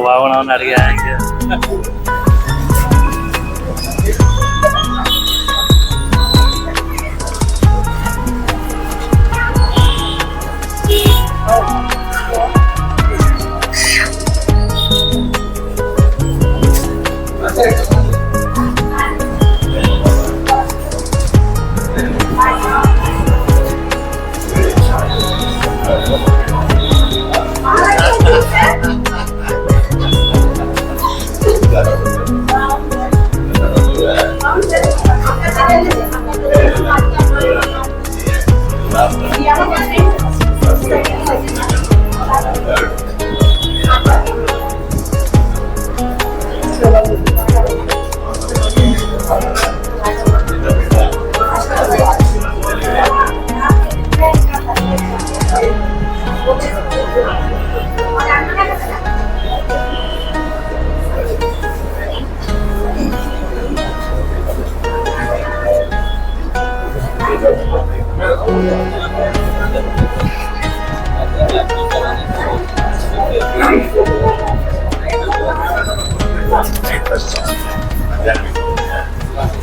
ఏమో బాగున్నామని అడిగా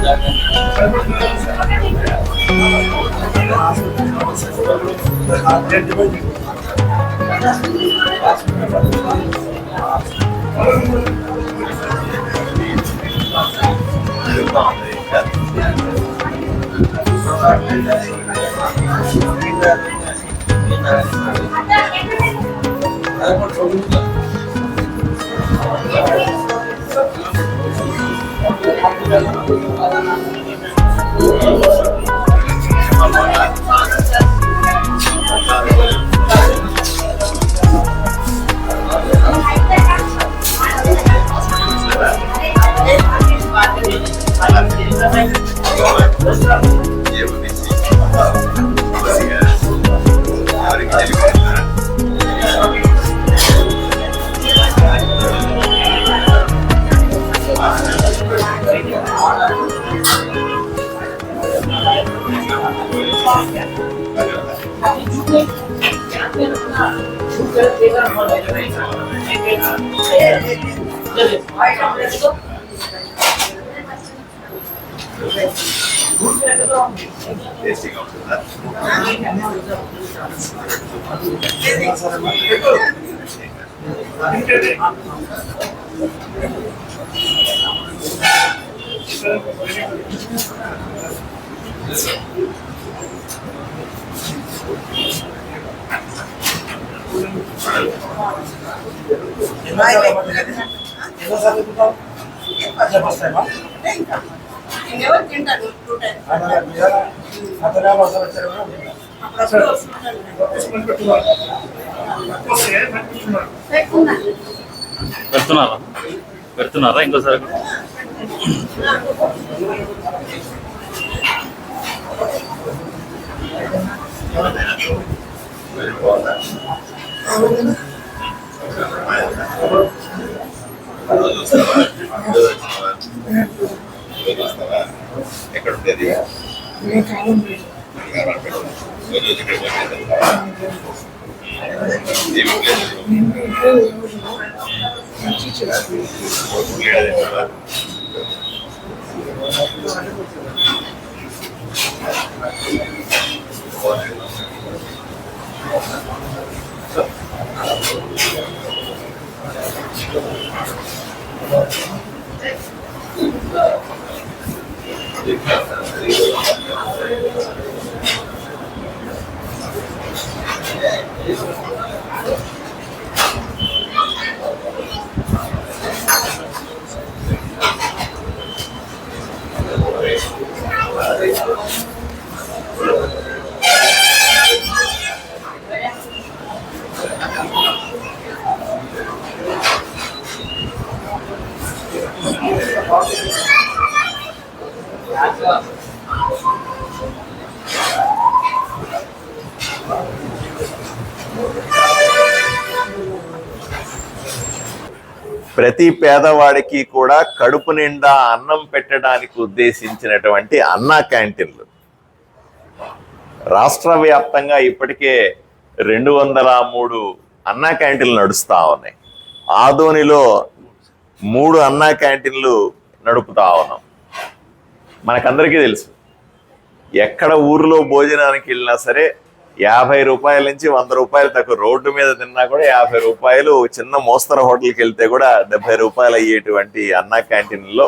ఇంకా టేస్టీగా ఉంటుందా ఎవరు తింటారు పెడుతున్నారా పెడుతున్నారా ఇంకోసారి Thank you. వస్తావా రోజు వచ్చినావా రోజు వస్తావా ఎక్కడ ఉండేది రోజు వచ్చి ఇక్కడ పనిచేస్తావా? ప్రతి పేదవాడికి కూడా కడుపు నిండా అన్నం పెట్టడానికి ఉద్దేశించినటువంటి అన్నా క్యాంటీన్లు. రాష్ట్ర వ్యాప్తంగా ఇప్పటికే రెండు వందల మూడు అన్నా క్యాంటీన్లు నడుస్తూ ఉన్నాయి. ఆదోనిలో మూడు అన్నా క్యాంటీన్లు నడుపుతా ఉన్నాం. మనకందరికీ తెలుసు ఎక్కడ ఊర్లో భోజనానికి వెళ్ళినా సరే యాభై రూపాయల నుంచి వంద రూపాయలు తక్కువ రోడ్డు మీద తిన్నా కూడా యాభై రూపాయలు చిన్న మోస్తరు హోటల్కి వెళ్తే కూడా డెబ్బై రూపాయలు అయ్యేటువంటి అన్నా క్యాంటీన్లో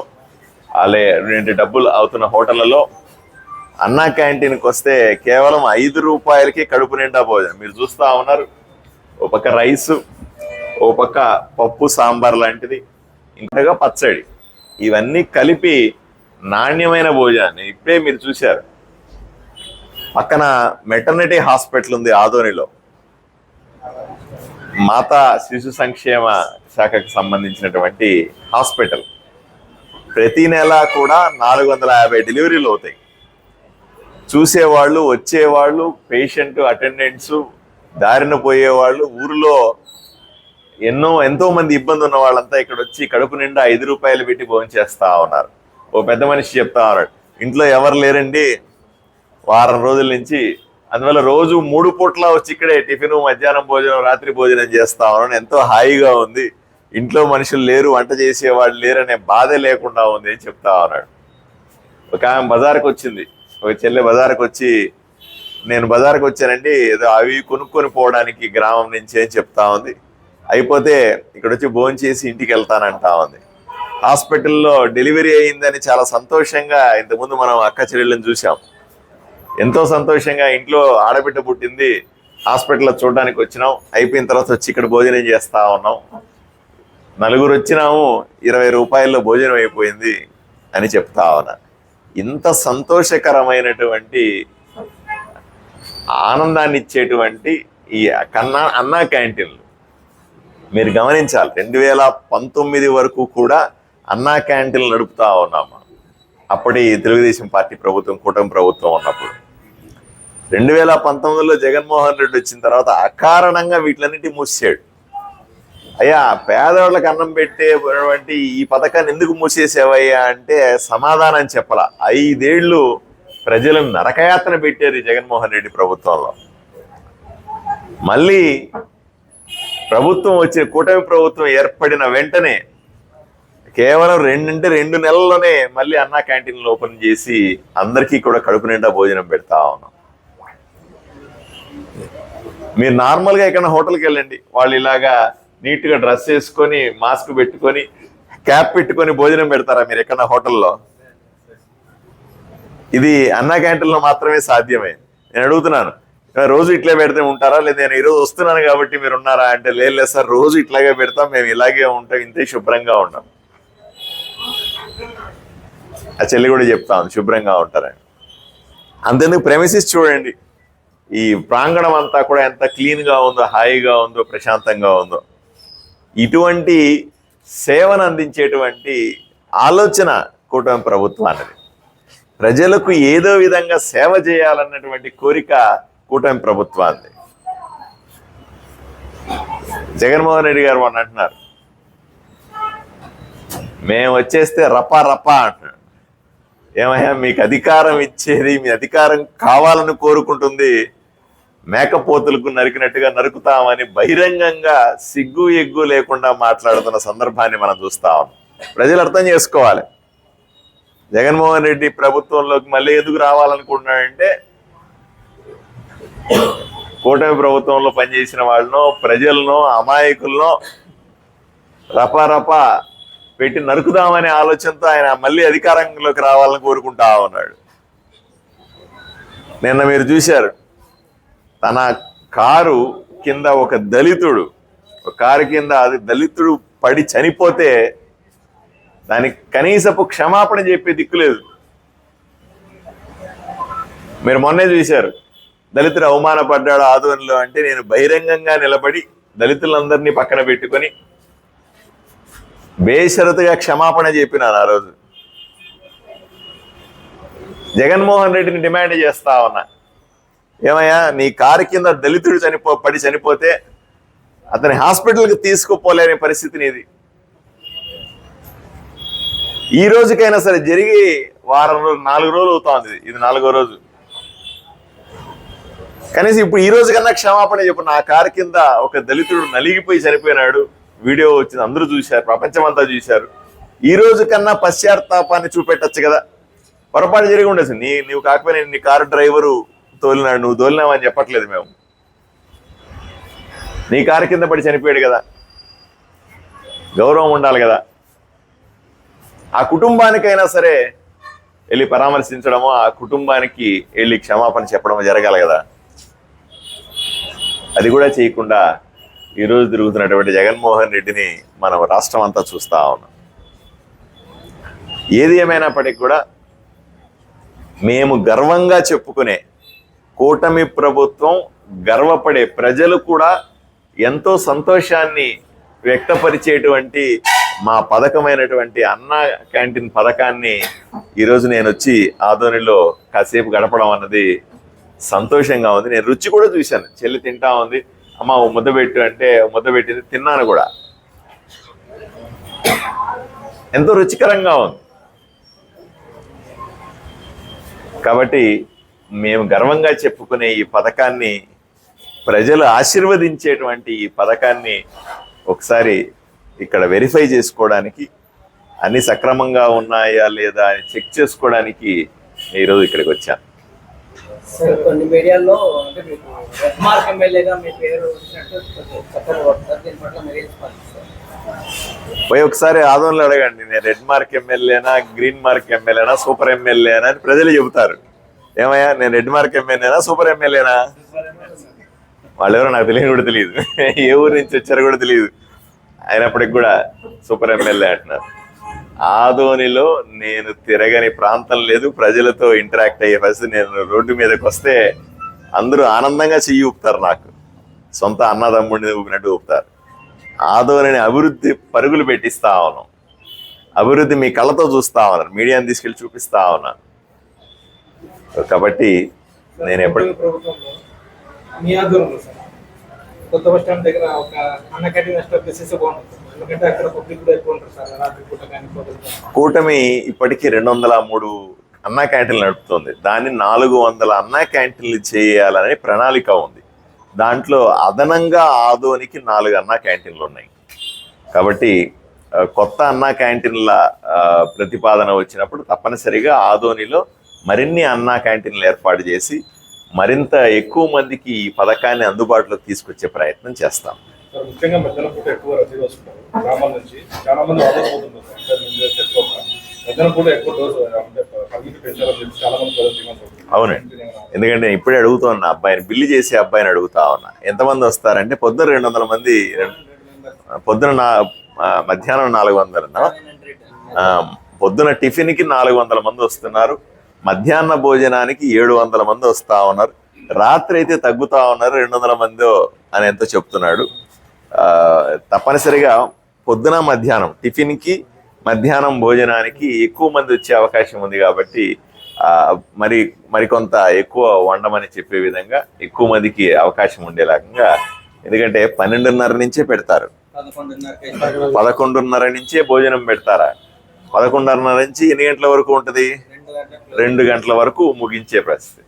అలాగే రెండు డబ్బులు అవుతున్న హోటళ్ళలో అన్నా క్యాంటీన్కి వస్తే కేవలం ఐదు రూపాయలకి కడుపు నిండా భోజనం. మీరు చూస్తూ ఉన్నారు ఓ పక్క రైసు ఓ పక్క పప్పు సాంబార్ లాంటిది ఇంకా పచ్చడి. ఇవన్నీ కలిపి నాణ్యమైన భోజనాన్ని ఇప్పుడే మీరు చూశారు. పక్కన మెటర్నిటీ హాస్పిటల్ ఉంది ఆదోనిలో. మాతా శిశు సంక్షేమ శాఖకు సంబంధించినటువంటి హాస్పిటల్. ప్రతి నెల కూడా నాలుగు వందల యాభై డెలివరీలు అవుతాయి. చూసేవాళ్ళు వచ్చేవాళ్ళు పేషెంట్ అటెండెంట్స్ దారిన పోయేవాళ్ళు ఊరిలో ఎన్నో ఎంతో మంది ఇబ్బంది ఉన్న వాళ్ళంతా ఇక్కడ వచ్చి కడుపు నిండా ఐదు రూపాయలు పెట్టి భోంచేస్తా ఉన్నారు. ఓ పెద్ద మనిషి చెప్తా ఉన్నాడు ఇంట్లో ఎవరు లేరండి? వారం రోజుల నుంచి అందువల్ల రోజు మూడు పూట్ల వచ్చి ఇక్కడే టిఫిన్ మధ్యాహ్నం భోజనం రాత్రి భోజనం చేస్తా ఉన్నాను ఎంతో హాయిగా ఉంది. ఇంట్లో మనుషులు లేరు వంట చేసేవాళ్ళు లేరనే బాధే లేకుండా ఉంది అని చెప్తా ఉన్నాడు. ఒక ఆమె బజార్కి వచ్చింది. ఒక చెల్లె బజార్కి వచ్చి నేను బజార్కి వచ్చానండి ఏదో అవి కొనుక్కొని పోవడానికి గ్రామం నుంచి అని చెప్తా ఉంది. అయిపోతే ఇక్కడ వచ్చి భోజనం చేసి ఇంటికి వెళ్తానంటా ఉంది. హాస్పిటల్లో డెలివరీ అయిందని చాలా సంతోషంగా ఇంతకుముందు మనం అక్క చెల్లెళ్ళని చూసాం ఎంతో సంతోషంగా ఇంట్లో ఆడబిడ్డ పుట్టింది హాస్పిటల్లో చూడడానికి వచ్చినాం అయిపోయిన తర్వాత వచ్చి ఇక్కడ భోజనం చేస్తా ఉన్నాం. నలుగురు వచ్చినాము ఇరవై రూపాయల్లో భోజనం అయిపోయింది అని చెప్తా ఉన్నా. ఇంత సంతోషకరమైనటువంటి ఆనందాన్ని ఇచ్చేటువంటి ఈ కన్నా అన్నా క్యాంటీన్లు. మీరు గమనించాలి. రెండు వేల పంతొమ్మిది వరకు కూడా అన్నా క్యాంటీన్లు నడుపుతా ఉన్నాము అప్పటి తెలుగుదేశం పార్టీ ప్రభుత్వం కూటమి ప్రభుత్వం ఉన్నప్పుడు. రెండు వేల పంతొమ్మిదిలో జగన్మోహన్ రెడ్డి వచ్చిన తర్వాత అకారణంగా వీటిలన్నిటి మూసాడు అయ్యా పేదవాళ్ళకి అన్నం పెట్టేటువంటి ఈ పథకాన్ని ఎందుకు మూసేసేవయ్యా అంటే సమాధానం చెప్పాల. ఐదేళ్ళు ప్రజలను నరకయాతన పెట్టారు జగన్మోహన్ రెడ్డి ప్రభుత్వంలో. మళ్ళీ ప్రభుత్వం వచ్చే కూటమి ప్రభుత్వం ఏర్పడిన వెంటనే కేవలం రెండంటే రెండు నెలల్లోనే మళ్ళీ అన్నా క్యాంటీన్లు ఓపెన్ చేసి అందరికీ కూడా కడుపు నిండా భోజనం పెడతా ఉన్నాం. మీరు నార్మల్గా ఎక్కడ హోటల్కి వెళ్ళండి. వాళ్ళు ఇలాగా నీట్గా డ్రెస్ వేసుకొని మాస్క్ పెట్టుకొని క్యాప్ పెట్టుకొని భోజనం పెడతారా మీరు ఎక్కడ హోటల్లో? ఇది అన్నా క్యాంటీన్లో మాత్రమే సాధ్యమే. నేను అడుగుతున్నాను. రోజు ఇట్లే పెడితే ఉంటారా? లేదా నేను ఈరోజు వస్తున్నాను కాబట్టి మీరు ఉన్నారా? అంటే లేదు లేదు సార్ రోజు ఇట్లాగే పెడతాం మేము ఇలాగే ఉంటాం ఇంతే శుభ్రంగా ఉంటాం. ఆ చెల్లి కూడా చెప్తాం శుభ్రంగా ఉంటారని. అంతెందుకు ప్రెమిసిస్ చూడండి. ఈ ప్రాంగణం అంతా కూడా ఎంత క్లీన్గా ఉందో హాయిగా ఉందో ప్రశాంతంగా ఉందో. ఇటువంటి సేవను అందించేటువంటి ఆలోచన కూటమి ప్రభుత్వానికి ప్రజలకు ఏదో విధంగా సేవ చేయాలన్నటువంటి కోరిక కూటమి ప్రభుత్వాన్ని. జగన్మోహన్ రెడ్డి గారు మొన్న అంటున్నారు. మేము వచ్చేస్తే రపా రపా అంటున్నాడు ఏమయ్యా మీకు అధికారం ఇచ్చేది మీ అధికారం కావాలని కోరుకుంటుంది. మేకపోతులకు నరికినట్టుగా నరుకుతామని బహిరంగంగా సిగ్గు ఎగ్గు లేకుండా మాట్లాడుతున్న సందర్భాన్ని మనం చూస్తా ఉన్నాం. ప్రజలు అర్థం చేసుకోవాలి. జగన్మోహన్ రెడ్డి ప్రభుత్వంలోకి మళ్ళీ ఎందుకు రావాలనుకుంటున్నాడంటే కూటమి ప్రభుత్వంలో పనిచేసిన వాళ్ళను ప్రజలను అమాయకులను రపారపా పెట్టి నరుకుదామనే ఆలోచనతో ఆయన మళ్ళీ అధికారంలోకి రావాలని కోరుకుంటా ఉన్నాడు. నిన్న మీరు చూశారు తన కారు కింద ఒక దళితుడు ఒక కారు కింద అది దళితుడు పడి చనిపోతే దానికి కనీసపు క్షమాపణ చెప్పే దిక్కులేదు మీరు మొన్నే చూశారు దళితుడు అవమానపడ్డాడు ఆధ్వర్యంలో అంటే నేను బహిరంగంగా నిలబడి దళితులందరినీ పక్కన పెట్టుకొని బేషరతుగా క్షమాపణ చెప్పినాను ఆ రోజు. జగన్మోహన్ రెడ్డిని డిమాండ్ చేస్తా ఉన్నా. ఏమయ్యా నీ కారు కింద దళితుడు చనిపో పడి చనిపోతే అతని హాస్పిటల్కి తీసుకుపోలేని పరిస్థితి నీది. ఈ రోజుకైనా సరే జరిగి వారం రోజులు నాలుగు రోజులు అవుతోంది ఇది నాలుగో రోజు. కనీసం ఇప్పుడు ఈ రోజు కన్నా క్షమాపణ చెప్పు నా కారు కింద ఒక దళితుడు నలిగిపోయి చనిపోయినాడు. వీడియో వచ్చింది అందరూ చూశారు ప్రపంచం అంతా చూశారు. ఈ రోజు కన్నా పశ్చాత్తాపాన్ని చూపెట్టచ్చు కదా. పొరపాటు జరిగి ఉండేసి నీ నువ్వు కాకపోయినా నీ కారు డ్రైవరు తోలినాడు నువ్వు తోలినావని చెప్పట్లేదు మేము. నీ కారు కింద పడి చనిపోయాడు కదా. గౌరవం ఉండాలి కదా. ఆ కుటుంబానికైనా సరే వెళ్ళి పరామర్శించడమో ఆ కుటుంబానికి వెళ్ళి క్షమాపణ చెప్పడమో జరగాలి కదా. అది కూడా చేయకుండా ఈరోజు తిరుగుతున్నటువంటి జగన్మోహన్ రెడ్డిని మనం రాష్ట్రం అంతా చూస్తూ ఉన్నాం. ఏది ఏమైనప్పటికీ కూడా మేము గర్వంగా చెప్పుకునే కూటమి ప్రభుత్వం గర్వపడే ప్రజలు కూడా ఎంతో సంతోషాన్ని వ్యక్తపరిచేటువంటి మా పథకమైనటువంటి అన్న క్యాంటీన్ పథకాన్ని ఈరోజు నేను వచ్చి ఆదోనిలో కాసేపు గడపడం అన్నది సంతోషంగా ఉంది. నేను రుచి కూడా చూశాను. చెల్లి తింటా ఉంది. అమ్మ ఓ ముద్ద పెట్టు అంటే ముద్ద పెట్టింది తిన్నాను కూడా. ఎంతో రుచికరంగా ఉంది. కాబట్టి మేము గర్వంగా చెప్పుకునే ఈ పథకాన్ని ప్రజలు ఆశీర్వదించేటువంటి ఈ పథకాన్ని ఒకసారి ఇక్కడ వెరిఫై చేసుకోవడానికి అన్ని సక్రమంగా ఉన్నాయా లేదా అని చెక్ చేసుకోవడానికి ఈరోజు ఇక్కడికి వచ్చాను. సార్ కొన్ని మీడియాల్లో అంటే మీకు రెడ్ ఎమ్మెల్యేగా మీ పేరు వచ్చినట్టు చక్కగా కొడతారు దీని పట్ల మీరు స్పందిస్తారు పోయి ఒకసారి ఆదోళనలో అడగండి. నేను రెడ్ మార్క్ ఎమ్మెల్యేనా గ్రీన్ మార్క్ ఎమ్మెల్యేనా సూపర్ ఎమ్మెల్యేనా అని ప్రజలు చెబుతారు. ఏమయ్యా నేను రెడ్ మార్క్ ఎమ్మెల్యేనా సూపర్ ఎమ్మెల్యేనా? వాళ్ళెవరో నాకు తెలియని కూడా తెలియదు. ఏ ఊరు నుంచి వచ్చారో కూడా తెలియదు. అయినప్పటికి కూడా సూపర్ ఎమ్మెల్యే అంటున్నారు. ఆదోనిలో నేను తిరగని ప్రాంతం లేదు ప్రజలతో ఇంటరాక్ట్ అయ్యే పరిస్థితి నేను రోడ్డు మీదకి వస్తే అందరూ ఆనందంగా చెయ్యి ఊపుతారు నాకు. సొంత అన్నదమ్ముడిని ఊపినట్టు ఊపుతారు. ఆదోనిని అభివృద్ధి పరుగులు పెట్టిస్తా ఉన్నాను అభివృద్ధి మీ కళ్ళతో చూస్తా ఉన్నాను. మీడియాని తీసుకెళ్ళి చూపిస్తా ఉన్నాను. కాబట్టి నేను ఎప్పుడు కొత్త బస్ స్టాండ్ దగ్గర ఒక అన్నకటి నష్టం ఎస్టాబ్లిష్ బాగుంటుంది. కూటమి ఇప్పటికీ రెండు వందల మూడు అన్నా క్యాంటీన్లు నడుపుతోంది. దాన్ని నాలుగు వందల అన్నా క్యాంటీన్లు చేయాలనే ప్రణాళిక ఉంది. దాంట్లో అదనంగా ఆదోనికి నాలుగు అన్నా క్యాంటీన్లు ఉన్నాయి. కాబట్టి కొత్త అన్నా క్యాంటీన్ల ప్రతిపాదన వచ్చినప్పుడు తప్పనిసరిగా ఆదోనిలో మరిన్ని అన్నా క్యాంటీన్లు ఏర్పాటు చేసి మరింత ఎక్కువ మందికి ఈ పథకాన్ని అందుబాటులోకి తీసుకొచ్చే ప్రయత్నం చేస్తాం. సార్ ముఖ్యంగా మధ్యాహ్నం పూట ఎక్కువ రద్దీ వస్తున్నారు గ్రామాల నుంచి చాలా మంది ఆర్డర్ పోతుంటారు సార్. సార్ ముందే చెప్పుకోక మధ్యాహ్నం పూట ఎక్కువ డోసు అంటే పరిమితి పెంచాలని చెప్పి చాలా మంది ప్రజలు డిమాండ్ అవునండి ఎందుకంటే నేను ఇప్పుడే అడుగుతున్నా అబ్బాయిని బిల్లు చేసే అబ్బాయిని అడుగుతా ఉన్నా. ఎంతమంది వస్తారంటే పొద్దున రెండు వందల మంది పొద్దున నా మధ్యాహ్నం నాలుగు వందలన్నా పొద్దున టిఫిన్కి నాలుగు వందల మంది వస్తున్నారు. మధ్యాహ్న భోజనానికి ఏడు వందల మంది వస్తూ ఉన్నారు. రాత్రి అయితే తగ్గుతూ ఉన్నారు రెండు వందల మంది అని ఎంతో చెప్తున్నాడు. తప్పనిసరిగా పొద్దున మధ్యాహ్నం టిఫిన్కి మధ్యాహ్నం భోజనానికి ఎక్కువ మంది వచ్చే అవకాశం ఉంది కాబట్టి మరి మరికొంత ఎక్కువ వండమని చెప్పే విధంగా ఎక్కువ మందికి అవకాశం ఉండేలాగా ఎందుకంటే పన్నెండున్నర నుంచే పెడతారు. పదకొండున్నర నుంచే భోజనం పెడతారా? పదకొండున్నర నుంచి ఎన్ని గంటల వరకు ఉంటుంది? రెండు గంటల వరకు ముగించే పరిస్థితి.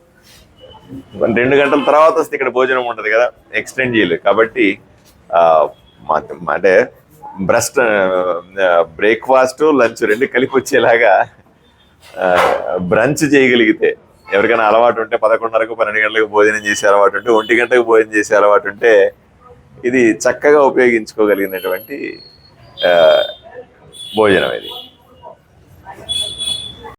రెండు గంటల తర్వాత వస్తే ఇక్కడ భోజనం ఉంటుంది కదా ఎక్స్టెండ్ చేయలేదు. కాబట్టి అంటే బ్రెస్ట్ బ్రేక్ఫాస్ట్ లంచ్ రెండు కలిపి వచ్చేలాగా బ్రంచ్ చేయగలిగితే ఎవరికైనా అలవాటు ఉంటే పదకొండున్నరకు పన్నెండు గంటలకు భోజనం చేసే అలవాటు ఉంటే ఒంటి గంటకు భోజనం చేసే అలవాటు ఉంటే ఇది చక్కగా ఉపయోగించుకోగలిగినటువంటి భోజనం ఇది.